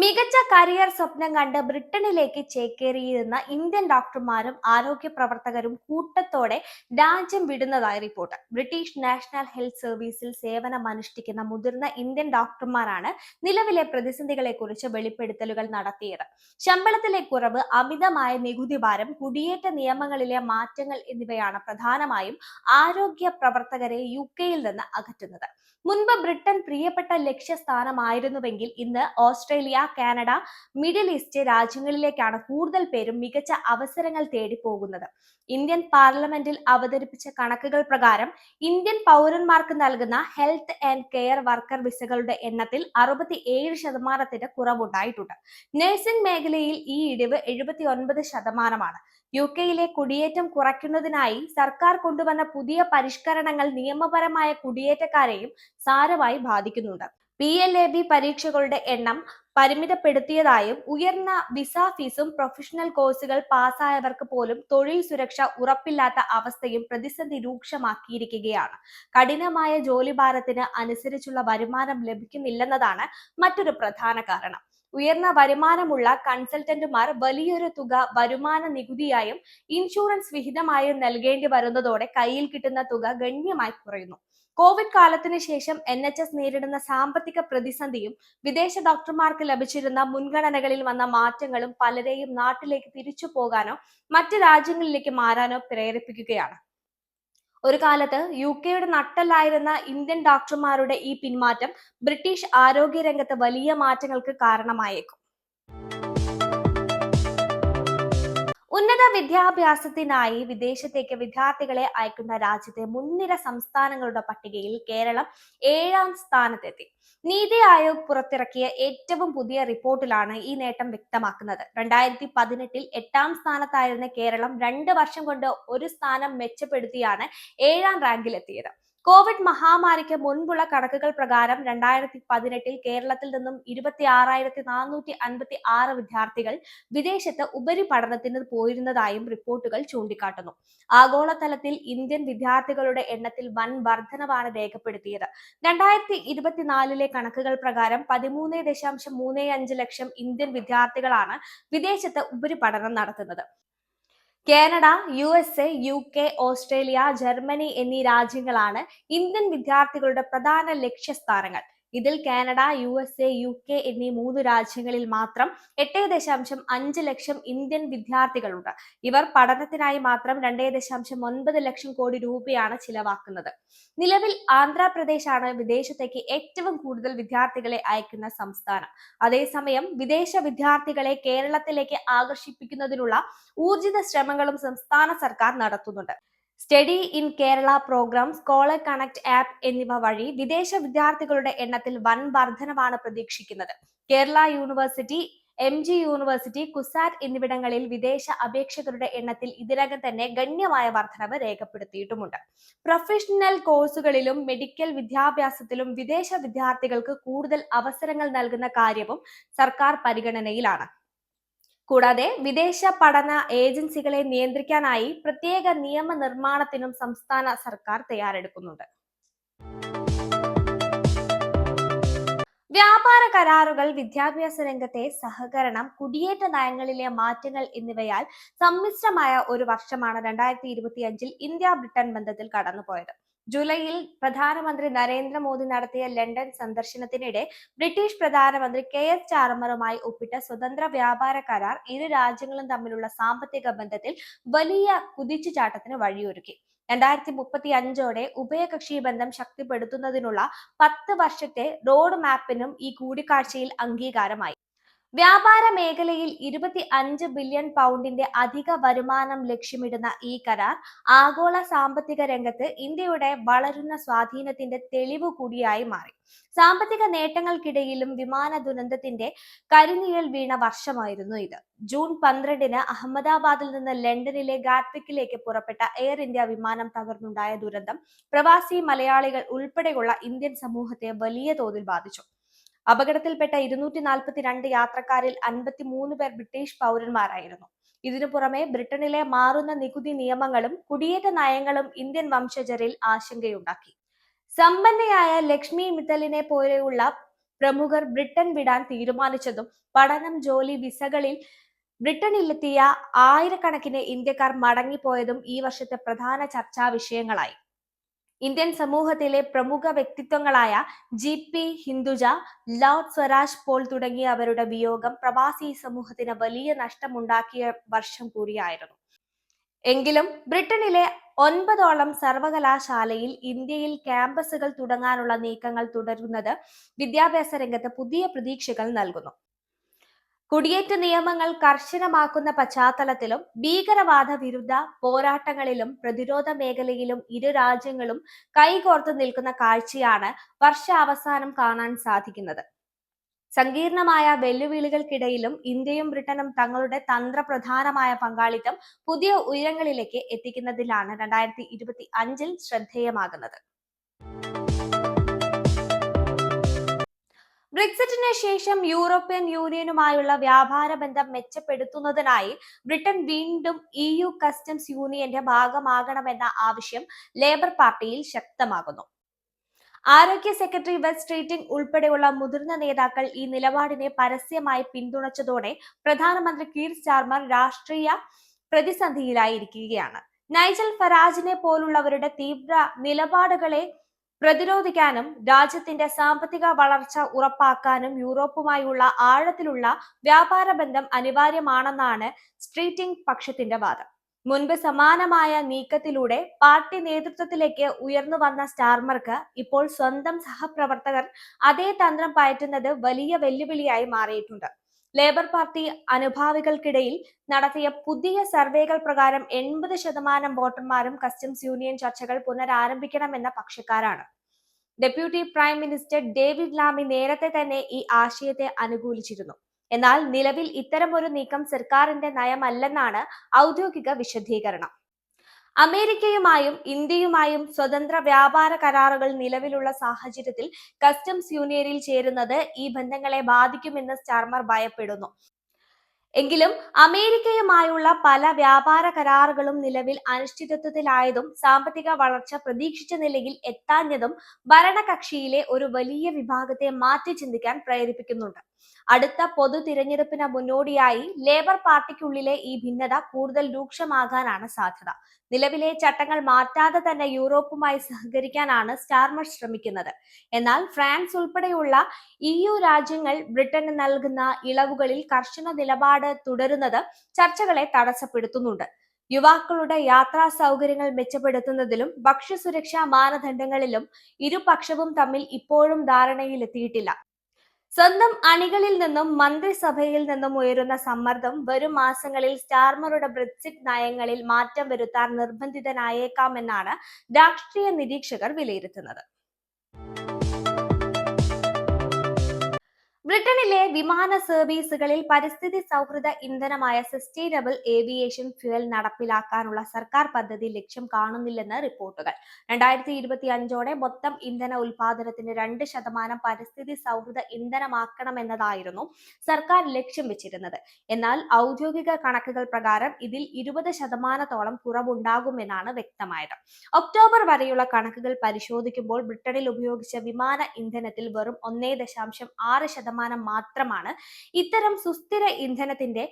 മികച്ച കരിയർ സ്വപ്നം കണ്ട് ബ്രിട്ടനിലേക്ക് ചേക്കേറിയിരുന്ന ഇന്ത്യൻ ഡോക്ടർമാരും ആരോഗ്യ പ്രവർത്തകരും കൂട്ടത്തോടെ രാജ്യം വിടുന്നതായി റിപ്പോർട്ട്. ബ്രിട്ടീഷ് നാഷണൽ ഹെൽത്ത് സർവീസിൽ സേവനമനുഷ്ഠിക്കുന്ന മുതിർന്ന ഇന്ത്യൻ ഡോക്ടർമാരാണ് നിലവിലെ പ്രതിസന്ധികളെക്കുറിച്ച് വെളിപ്പെടുത്തലുകൾ നടത്തിയത്. ശമ്പളത്തിലെ കുറവ് അമിതമായ നികുതി ഭാരം കുടിയേറ്റ നിയമങ്ങളിലെ മാറ്റങ്ങൾ എന്നിവയാണ് പ്രധാനമായും ആരോഗ്യ പ്രവർത്തകരെ യു കെയിൽ നിന്ന് അകറ്റുന്നത്. മുൻപ് ബ്രിട്ടൻ പ്രിയപ്പെട്ട ലക്ഷ്യസ്ഥാനമായിരുന്നുവെങ്കിൽ ഇന്ന് ഓസ്ട്രേലിയ കാനഡ മിഡിൽ ഈസ്റ്റ് രാജ്യങ്ങളിലേക്കാണ് കൂടുതൽ പേരും മികച്ച അവസരങ്ങൾ തേടി പോകുന്നത്. ഇന്ത്യൻ പാർലമെന്റിൽ അവതരിപ്പിച്ച കണക്കുകൾ പ്രകാരം ഇന്ത്യൻ പൗരന്മാർക്ക് നൽകുന്ന ഹെൽത്ത് ആൻഡ് കെയർ വർക്കർ വിസകളുടെ എണ്ണത്തിൽ അറുപത്തി ഏഴ് ശതമാനത്തിന്റെ കുറവുണ്ടായിട്ടുണ്ട്. നഴ്സിംഗ് മേഖലയിൽ ഈ ഇടിവ് എഴുപത്തി ഒൻപത് ശതമാനമാണ്. യു കെയിലെ കുടിയേറ്റം കുറയ്ക്കുന്നതിനായി സർക്കാർ കൊണ്ടുവന്ന പുതിയ പരിഷ്കരണങ്ങൾ നിയമപരമായ കുടിയേറ്റക്കാരെയും സാരമായി ബാധിക്കുന്നുണ്ട്. പി എൽ എ ബി പരീക്ഷകളുടെ എണ്ണം പരിമിതപ്പെടുത്തിയതായും ഉയർന്ന വിസ ഫീസും പ്രൊഫഷണൽ കോഴ്സുകൾ പാസ്സായവർക്ക് പോലും തൊഴിൽ സുരക്ഷ ഉറപ്പില്ലാത്ത അവസ്ഥയും പ്രതിസന്ധി രൂക്ഷമാക്കിയിരിക്കുകയാണ്. കഠിനമായ ജോലിഭാരത്തിന് അനുസരിച്ചുള്ള വരുമാനം ലഭിക്കുന്നില്ലെന്നതാണ് മറ്റൊരു പ്രധാന കാരണം. ഉയർന്ന വരുമാനമുള്ള കൺസൾട്ടന്റുമാർ വലിയൊരു തുക വരുമാന നികുതിയായും ഇൻഷുറൻസ് വിഹിതമായും നൽകേണ്ടി വരുന്നതോടെ കയ്യിൽ കിട്ടുന്ന തുക ഗണ്യമായി കുറയുന്നു. കോവിഡ് കാലത്തിന് ശേഷം എൻ എച്ച് എസ് നേരിടുന്ന സാമ്പത്തിക പ്രതിസന്ധിയും വിദേശ ഡോക്ടർമാർക്ക് ലഭിച്ചിരുന്ന മുൻഗണനകളിൽ വന്ന മാറ്റങ്ങളും പലരെയും നാട്ടിലേക്ക് തിരിച്ചു പോകാനോ മറ്റ് രാജ്യങ്ങളിലേക്ക് മാറാനോ പ്രേരിപ്പിക്കുകയാണ്. ഒരു കാലത്ത് യു കെയുടെ നട്ടലായിരുന്ന ഇന്ത്യൻ ഡോക്ടർമാരുടെ ഈ പിന്മാറ്റം ബ്രിട്ടീഷ് ആരോഗ്യ രംഗത്ത് വലിയ മാറ്റങ്ങൾക്ക് കാരണമായേക്കും. വിദ്യാഭ്യാസത്തിനായി വിദേശത്തേക്ക് വിദ്യാർത്ഥികളെ അയക്കുന്ന രാജ്യത്തെ മുൻനിര സംസ്ഥാനങ്ങളുടെ പട്ടികയിൽ കേരളം ഏഴാം സ്ഥാനത്തെത്തി. നീതി ആയോഗ് പുറത്തിറക്കിയ ഏറ്റവും പുതിയ റിപ്പോർട്ടിലാണ് ഈ നേട്ടം വ്യക്തമാക്കുന്നത്. രണ്ടായിരത്തി പതിനെട്ടിൽ എട്ടാം സ്ഥാനത്തായിരുന്ന കേരളം രണ്ട് വർഷം കൊണ്ട് ഒരു സ്ഥാനം മെച്ചപ്പെടുത്തിയാണ് ഏഴാം റാങ്കിലെത്തിയത്. കോവിഡ് മഹാമാരിക്ക് മുൻപുള്ള കണക്കുകൾ പ്രകാരം രണ്ടായിരത്തി പതിനെട്ടിൽ കേരളത്തിൽ നിന്നും ഇരുപത്തി ആറായിരത്തി നാനൂറ്റി അൻപത്തി ആറ് വിദ്യാർത്ഥികൾ വിദേശത്ത് ഉപരിപഠനത്തിന് പോയിരുന്നതായും റിപ്പോർട്ടുകൾ ചൂണ്ടിക്കാട്ടുന്നു. ആഗോളതലത്തിൽ ഇന്ത്യൻ വിദ്യാർത്ഥികളുടെ എണ്ണത്തിൽ വൻ വർധനവാണ് രേഖപ്പെടുത്തിയത്. രണ്ടായിരത്തി ഇരുപത്തിനാലിലെ കണക്കുകൾ പ്രകാരം പതിമൂന്ന് ദശാംശം മൂന്ന് അഞ്ച് ലക്ഷം ഇന്ത്യൻ വിദ്യാർത്ഥികളാണ് വിദേശത്ത് ഉപരിപഠനം നടത്തുന്നത്. Canada U S A U K Australia Germany എന്നീ രാജ്യങ്ങളാണ് ഇന്ത്യൻ വിദ്യാർത്ഥികളുടെ പ്രധാന ലക്ഷ്യസ്ഥാനങ്ങൾ. ഇതിൽ Canada U S A U K എന്നീ മൂന്ന് രാജ്യങ്ങളിൽ മാത്രം എട്ട് ദശാംശം അഞ്ച് ലക്ഷം ഇന്ത്യൻ വിദ്യാർത്ഥികളുണ്ട്. ഇവർ പഠനത്തിനായി മാത്രം രണ്ടേ ദശാംശം ഒൻപത് ലക്ഷം കോടി രൂപയാണ് ചിലവാക്കുന്നത്. നിലവിൽ ആന്ധ്രാപ്രദേശാണ് വിദേശത്തേക്ക് ഏറ്റവും കൂടുതൽ വിദ്യാർത്ഥികളെ അയക്കുന്ന സംസ്ഥാനം. അതേസമയം വിദേശ വിദ്യാർത്ഥികളെ കേരളത്തിലേക്ക് ആകർഷിപ്പിക്കുന്നതിനുള്ള ഊർജിത ശ്രമങ്ങളും സംസ്ഥാന സർക്കാർ നടത്തുന്നുണ്ട്. Study in Kerala programme scholar connect app എന്നിവ വഴി വിദേശ വിദ്യാർത്ഥികളുടെ എണ്ണത്തിൽ വൻ വർധനവാണ് പ്രതീക്ഷിക്കുന്നത്. Kerala university M G university CUSAT എന്നിവിടങ്ങളിൽ വിദേശ അപേക്ഷകരുടെ എണ്ണത്തിൽ ഇതിനകം തന്നെ ഗണ്യമായ വർധനവ് രേഖപ്പെടുത്തിയിട്ടുമുണ്ട്. പ്രൊഫഷണൽ കോഴ്സുകളിലും മെഡിക്കൽ വിദ്യാഭ്യാസത്തിലും വിദേശ വിദ്യാർത്ഥികൾക്ക് കൂടുതൽ അവസരങ്ങൾ നൽകുന്ന കാര്യവും സർക്കാർ പരിഗണനയിലാണ്. കൂടാതെ വിദേശ പഠന ഏജൻസികളെ നിയന്ത്രിക്കാനായി പ്രത്യേക നിയമനിർമ്മാണത്തിനും സംസ്ഥാന സർക്കാർ തയ്യാറെടുക്കുന്നുണ്ട്. വ്യാപാര കരാറുകൾ വിദ്യാഭ്യാസ രംഗത്തെ സഹകരണം കുടിയേറ്റ നയങ്ങളിലെ മാറ്റങ്ങൾ എന്നിവയാൽ സമ്മിശ്രമായ ഒരു വർഷമാണ് രണ്ടായിരത്തി ഇരുപത്തി അഞ്ചിൽ ഇന്ത്യ ബ്രിട്ടൻ ബന്ധത്തിൽ കടന്നുപോയത്. ജൂലൈയിൽ പ്രധാനമന്ത്രി നരേന്ദ്രമോദി നടത്തിയ ലണ്ടൻ സന്ദർശനത്തിനിടെ ബ്രിട്ടീഷ് പ്രധാനമന്ത്രി കെ എസ് ചാർമറുമായി ഒപ്പിട്ട സ്വതന്ത്ര വ്യാപാര കരാർ ഇരു രാജ്യങ്ങളും തമ്മിലുള്ള സാമ്പത്തിക ബന്ധത്തിൽ വലിയ കുതിച്ചുചാട്ടത്തിന് വഴിയൊരുക്കി. രണ്ടായിരത്തി മുപ്പത്തി അഞ്ചോടെ ഉഭയകക്ഷി ബന്ധം ശക്തിപ്പെടുത്തുന്നതിനുള്ള പത്ത് വർഷത്തെ റോഡ് മാപ്പിനും ഈ കൂടിക്കാഴ്ചയിൽ അംഗീകാരമായി. വ്യാപാര മേഖലയിൽ ഇരുപത്തി അഞ്ച് ബില്യൺ പൗണ്ടിന്റെ അധിക വരുമാനം ലക്ഷ്യമിടുന്ന ഈ കരാർ ആഗോള സാമ്പത്തിക രംഗത്ത് ഇന്ത്യയുടെ വളരുന്ന സ്വാധീനത്തിന്റെ തെളിവ് കൂടിയായി മാറി. സാമ്പത്തിക നേട്ടങ്ങൾക്കിടയിലും വിമാന ദുരന്തത്തിന്റെ കരിനിഴൽ വീണ വർഷമായിരുന്നു ഇത്. ജൂൺ പന്ത്രണ്ടിന് അഹമ്മദാബാദിൽ നിന്ന് ലണ്ടനിലെ ഗാറ്റ്വിക്കിലേക്ക് പുറപ്പെട്ട എയർ ഇന്ത്യ വിമാനം തകർന്നുണ്ടായ ദുരന്തം പ്രവാസി മലയാളികൾ ഉൾപ്പെടെയുള്ള ഇന്ത്യൻ സമൂഹത്തെ വലിയ തോതിൽ ബാധിച്ചു. അപകടത്തിൽപ്പെട്ട ഇരുന്നൂറ്റി നാൽപ്പത്തി രണ്ട് യാത്രക്കാരിൽ അൻപത്തി മൂന്ന് പേർ ബ്രിട്ടീഷ് പൗരന്മാരായിരുന്നു. ഇതിനു പുറമെ ബ്രിട്ടനിലെ മാറുന്ന നികുതി നിയമങ്ങളും കുടിയേറ്റ നയങ്ങളും ഇന്ത്യൻ വംശജരിൽ ആശങ്കയുണ്ടാക്കി. സമ്പന്നയായ ലക്ഷ്മി മിത്തലിനെ പോലെയുള്ള പ്രമുഖർ ബ്രിട്ടൻ വിടാൻ തീരുമാനിച്ചതും പഠനം ജോലി വിസകളിൽ ബ്രിട്ടനിലെത്തിയ ആയിരക്കണക്കിന് ഇന്ത്യക്കാർ മടങ്ങിപ്പോയതും ഈ വർഷത്തെ പ്രധാന ചർച്ചാ വിഷയങ്ങളായി. ഇന്ത്യൻ സമൂഹത്തിലെ പ്രമുഖ വ്യക്തിത്വങ്ങളായ G P Hinduja lord Swraj Paul തുടങ്ങിയ അവരുടെ വിയോഗം പ്രവാസി സമൂഹത്തിന് വലിയ നഷ്ടമുണ്ടാക്കിയ വർഷം കൂടിയായിരുന്നു. എങ്കിലും ബ്രിട്ടനിലെ ഒൻപതോളം സർവകലാശാലയിൽ ഇന്ത്യയിൽ ക്യാമ്പസുകൾ തുടങ്ങാനുള്ള നീക്കങ്ങൾ തുടരുന്നത് വിദ്യാഭ്യാസ രംഗത്ത് പുതിയ പ്രതീക്ഷകൾ നൽകുന്നു. കുടിയേറ്റ നിയമങ്ങൾ കർശനമാക്കുന്ന പശ്ചാത്തലത്തിലും ഭീകരവാദ വിരുദ്ധ പോരാട്ടങ്ങളിലും പ്രതിരോധ മേഖലയിലും ഇരു രാജ്യങ്ങളും കൈകോർത്ത് നിൽക്കുന്ന കാഴ്ചയാണ് വർഷാവസാനം കാണാൻ സാധിക്കുന്നത്. സങ്കീർണമായ വെല്ലുവിളികൾക്കിടയിലും ഇന്ത്യയും ബ്രിട്ടനും തങ്ങളുടെ തന്ത്രപ്രധാനമായ പങ്കാളിത്തം പുതിയ ഉയരങ്ങളിലേക്ക് എത്തിക്കുന്നതിലാണ് രണ്ടായിരത്തി ഇരുപത്തി അഞ്ചിൽ ശ്രദ്ധേയമാകുന്നത്. ബ്രെക്സിറ്റിന് ശേഷം യൂറോപ്യൻ യൂണിയനുമായുള്ള വ്യാപാര ബന്ധം മെച്ചപ്പെടുത്തുന്നതിനായി ബ്രിട്ടൻ വീണ്ടും ഇ യു കസ്റ്റംസ് യൂണിയന്റെ ഭാഗമാകണമെന്ന ആവശ്യം ലേബർ പാർട്ടിയിൽ ശക്തമാകുന്നു. ആരോഗ്യ സെക്രട്ടറി വെസ് സ്ട്രീറ്റിംഗ് ഉൾപ്പെടെയുള്ള മുതിർന്ന നേതാക്കൾ ഈ നിലപാടിനെ പരസ്യമായി പിന്തുണച്ചതോടെ പ്രധാനമന്ത്രി കീർ ചാർമർ രാഷ്ട്രീയ പ്രതിസന്ധിയിലായിരിക്കുകയാണ്. നൈജൽ ഫരാജിനെ പോലുള്ളവരുടെ തീവ്ര നിലപാടുകളെ പ്രതിരോധിക്കാനും രാജ്യത്തിന്റെ സാമ്പത്തിക വളർച്ച ഉറപ്പാക്കാനും യൂറോപ്പുമായുള്ള ആഴത്തിലുള്ള വ്യാപാര ബന്ധം അനിവാര്യമാണെന്നാണ് സ്ട്രീറ്റിംഗ് പക്ഷത്തിന്റെ വാദം. മുൻപ് സമാനമായ നീക്കത്തിലൂടെ പാർട്ടി നേതൃത്വത്തിലേക്ക് ഉയർന്നു വന്ന സ്റ്റാർമർക്ക് ഇപ്പോൾ സ്വന്തം സഹപ്രവർത്തകർ അതേ തന്ത്രം പയറ്റുന്നത് വലിയ വെല്ലുവിളിയായി മാറിയിട്ടുണ്ട്. ലേബർ പാർട്ടി അനുഭാവികൾക്കിടയിൽ നടത്തിയ പുതിയ സർവേകൾ പ്രകാരം എൺപത് ശതമാനം വോട്ടർമാരും കസ്റ്റംസ് യൂണിയൻ ചർച്ചകൾ പുനരാരംഭിക്കണമെന്ന പക്ഷക്കാരാണ്. Deputy prime minister David Lammy നേരത്തെ തന്നെ ഈ ആശയത്തെ അനുകൂലിച്ചിരുന്നു. എന്നാൽ നിലവിൽ ഇത്തരമൊരു നീക്കം സർക്കാരിന്റെ നയമല്ലെന്നാണ് ഔദ്യോഗിക വിശദീകരണം. അമേരിക്കയുമായും ഇന്ത്യയുമായും സ്വതന്ത്ര വ്യാപാര കരാറുകൾ നിലവിലുള്ള സാഹചര്യത്തിൽ കസ്റ്റംസ് യൂണിയനിൽ ചേരുന്നത് ഈ ബന്ധങ്ങളെ ബാധിക്കുമെന്ന് സ്റ്റാർമർ ഭയപ്പെടുന്നു. എങ്കിലും അമേരിക്കയുമായുള്ള പല വ്യാപാര കരാറുകളും നിലവിൽ അനിശ്ചിതത്വത്തിലായതും സാമ്പത്തിക വളർച്ച പ്രതീക്ഷിച്ച നിലയിൽ എത്താഞ്ഞതും ഭരണകക്ഷിയിലെ ഒരു വലിയ വിഭാഗത്തെ മാറ്റി ചിന്തിക്കാൻ പ്രേരിപ്പിക്കുന്നുണ്ട്. അടുത്ത പൊതു തിരഞ്ഞെടുപ്പിന് മുന്നോടിയായി ലേബർ പാർട്ടിക്കുള്ളിലെ ഈ ഭിന്നത കൂടുതൽ രൂക്ഷമാകാനാണ് സാധ്യത. നിലവിലെ ചട്ടങ്ങൾ മാറ്റാതെ തന്നെ യൂറോപ്പുമായി സഹകരിക്കാനാണ് സ്റ്റാർമർ ശ്രമിക്കുന്നത്. എന്നാൽ ഫ്രാൻസ് ഉൾപ്പെടെയുള്ള ഇ യു രാജ്യങ്ങൾ ബ്രിട്ടന് നൽകുന്ന ഇളവുകളിൽ കർശന നിലപാട് തുടരുന്നത് ചർച്ചകളെ തടസ്സപ്പെടുത്തുന്നുണ്ട്. യുവാക്കളുടെ യാത്രാ സൗകര്യങ്ങൾ മെച്ചപ്പെടുത്തുന്നതിലും ഭക്ഷ്യസുരക്ഷാ മാനദണ്ഡങ്ങളിലും ഇരുപക്ഷവും തമ്മിൽ ഇപ്പോഴും ധാരണയിലെത്തിയിട്ടില്ല. സ്വന്തം അണികളിൽ നിന്നും മന്ത്രിസഭയിൽ നിന്നും ഉയരുന്ന സമ്മർദ്ദം വരും മാസങ്ങളിൽ സ്റ്റാർമറുടെ ബ്രെക്സിറ്റ് നയങ്ങളിൽ മാറ്റം വരുത്താൻ നിർബന്ധിതനായേക്കാമെന്നാണ് രാഷ്ട്രീയ നിരീക്ഷകർ വിലയിരുത്തുന്നത്. ബ്രിട്ടനിലെ വിമാന സർവീസുകളിൽ പരിസ്ഥിതി സൗഹൃദ ഇന്ധനമായ സസ്റ്റൈനബിൾ ഏവിയേഷൻ ഫ്യുവൽ നടപ്പിലാക്കാനുള്ള സർക്കാർ പദ്ധതി ലക്ഷ്യം കാണുന്നില്ലെന്ന് റിപ്പോർട്ടുകൾ. രണ്ടായിരത്തി ഇരുപത്തി അഞ്ചോടെ മൊത്തം ഇന്ധന ഉൽപാദനത്തിന് രണ്ട് ശതമാനം പരിസ്ഥിതി സൗഹൃദ ഇന്ധനമാക്കണമെന്നതായിരുന്നു സർക്കാർ ലക്ഷ്യം വെച്ചിരുന്നത്. എന്നാൽ ഔദ്യോഗിക കണക്കുകൾ പ്രകാരം ഇതിൽ ഇരുപത് ശതമാനത്തോളം കുറവുണ്ടാകുമെന്നാണ് വ്യക്തമായത്. ഒക്ടോബർ വരെയുള്ള കണക്കുകൾ പരിശോധിക്കുമ്പോൾ ബ്രിട്ടനിൽ ഉപയോഗിച്ച വിമാന ഇന്ധനത്തിൽ വെറും ഒന്നേ ദശാംശം ആറ് ശതമാനം മാത്രമാണ് ഇത്തരം സുസ്ഥിര ഇന്ധനത്തിന്റെ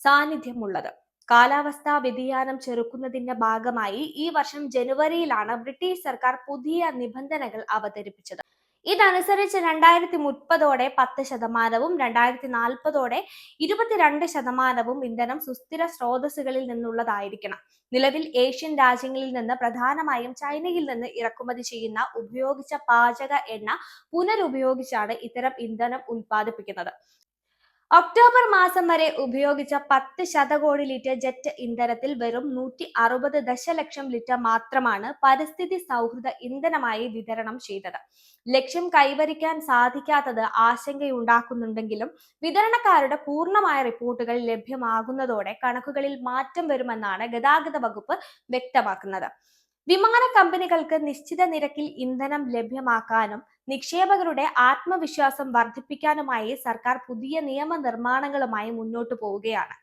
സാന്നിധ്യമുള്ളത്. കാലാവസ്ഥാ വ്യതിയാനം ചെറുക്കുന്നതിന്റെ ഭാഗമായി ഈ വർഷം ജനുവരിയിലാണ് ബ്രിട്ടീഷ് സർക്കാർ പുതിയ നിബന്ധനകൾ അവതരിപ്പിച്ചത്. ഇതനുസരിച്ച് രണ്ടായിരത്തി മുപ്പതോടെ പത്ത് ശതമാനവും രണ്ടായിരത്തി നാൽപ്പതോടെ ഇരുപത്തിരണ്ട് ശതമാനവും ഇന്ധനം സുസ്ഥിര സ്രോതസ്സുകളിൽ നിന്നുള്ളതായിരിക്കണം. നിലവിൽ ഏഷ്യൻ രാജ്യങ്ങളിൽ നിന്ന് പ്രധാനമായും ചൈനയിൽ നിന്ന് ഇറക്കുമതി ചെയ്യുന്ന ഉപയോഗിച്ച പാചക എണ്ണ പുനരുപയോഗിച്ചാണ് ഇത്തരം ഇന്ധനം ഉൽപ്പാദിപ്പിക്കുന്നത്. ഒക്ടോബർ മാസം വരെ ഉപയോഗിച്ച പത്ത് ശതകോടി ലിറ്റർ ജെറ്റ് ഇന്ധനത്തിൽ വെറും നൂറ്റി അറുപത് ദശലക്ഷം ലിറ്റർ മാത്രമാണ് പരിസ്ഥിതി സൗഹൃദ ഇന്ധനമായി വിതരണം ചെയ്തത്. ലക്ഷ്യം കൈവരിക്കാൻ സാധിക്കാത്തത് ആശങ്കയുണ്ടാക്കുന്നുണ്ടെങ്കിലും വിതരണക്കാരുടെ പൂർണമായ റിപ്പോർട്ടുകൾ ലഭ്യമാകുന്നതോടെ കണക്കുകളിൽ മാറ്റം വരുമെന്നാണ് ഗതാഗത വകുപ്പ് വ്യക്തമാക്കുന്നത്. വിമാന കമ്പനികൾക്ക് നിശ്ചിത നിരക്കിൽ ഇന്ധനം ലഭ്യമാക്കാനും നിക്ഷേപകരുടെ ആത്മവിശ്വാസം വർദ്ധിപ്പിക്കാനുമായി സർക്കാർ പുതിയ നിയമനിർമ്മാണങ്ങളുമായി മുന്നോട്ടു പോവുകയാണ്.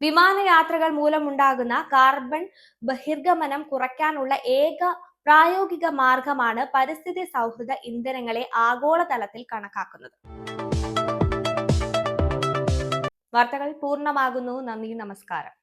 വിമാനയാത്രകൾ മൂലമുണ്ടാകുന്ന കാർബൺ ബഹിർഗമനം കുറയ്ക്കാനുള്ള ഏക പ്രായോഗിക മാർഗമാണ് പരിസ്ഥിതി സൗഹൃദ ഇന്ധനങ്ങളെ ആഗോളതലത്തിൽ കണക്കാക്കുന്നത്. വാർത്തകൾ പൂർണമാകുന്നു. നന്ദി. നമസ്കാരം.